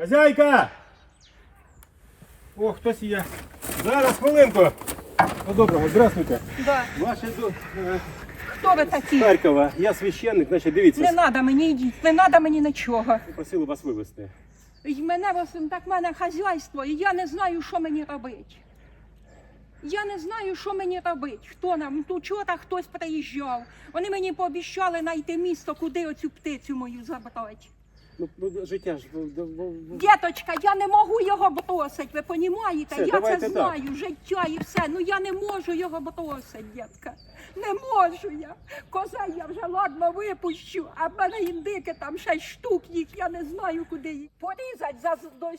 Хазяйка! О, хтось є. Зараз хвилинку. Ну, доброго, здравствуйте. Да. Ваші до е, Хто ви такі? Харкова. Я священник, значить, дивіться. Не треба мені йдіть, не треба мені нічого. Просили вас вивезти. І мене вас- так в мене хазяйство, і я не знаю, що мені робити. Я не знаю, що мені робити. Хто нам? Тут вчора хтось приїжджав. Вони мені пообіцяли знайти місто, куди оцю птицю мою забрати. Ну, ну, життя ж. ну, ну, Діточка, я не можу його бросити, ви розумієте? Все, я це так. знаю, життя і все. Ну я не можу його бросити, дітка. Не можу я. Коза я вже ладно випущу, а в мене індики там шість штук їх, я не знаю, куди їх. Порізати за, до,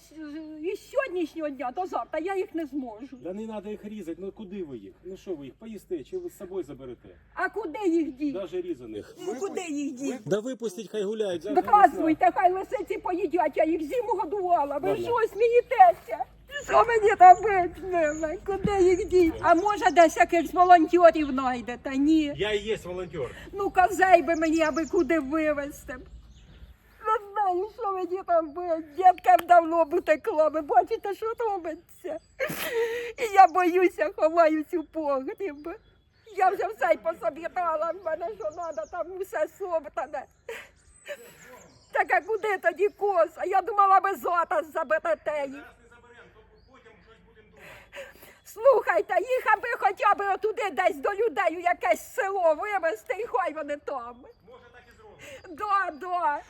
із сьогоднішнього дня до завтра я їх не зможу. Да не треба їх різати, ну куди ви їх? Ну що ви їх поїсте, чи ви з собою заберете? А куди їх діти? Навіть різаних. Ну куди їх діти? Да випустіть, хай гуляють. завтра Доказуйте, хай лисиці поїдять, я їх зиму годувала. Ви що смієтеся? Що мені з ними? Куди їх діти? А може десь якихось волонтерів знайдете? Ні. Я і є волонтер. Ну козей би мені, аби куди вивезти. Не знаю, що мені там робити. Діткам давно б утекло. Ви бачите, що робиться. І я боюся, ховаюсь у погріб. Я вже все й пособірала, в мене що треба, там усе собране. Так а куди тоді коса? Я думала, ви зота заберете їх. Слухайте, їх аби хоча б отуди десь до людей у якесь село вивезти, і хай вони там. Може так і зробимо. Да, да.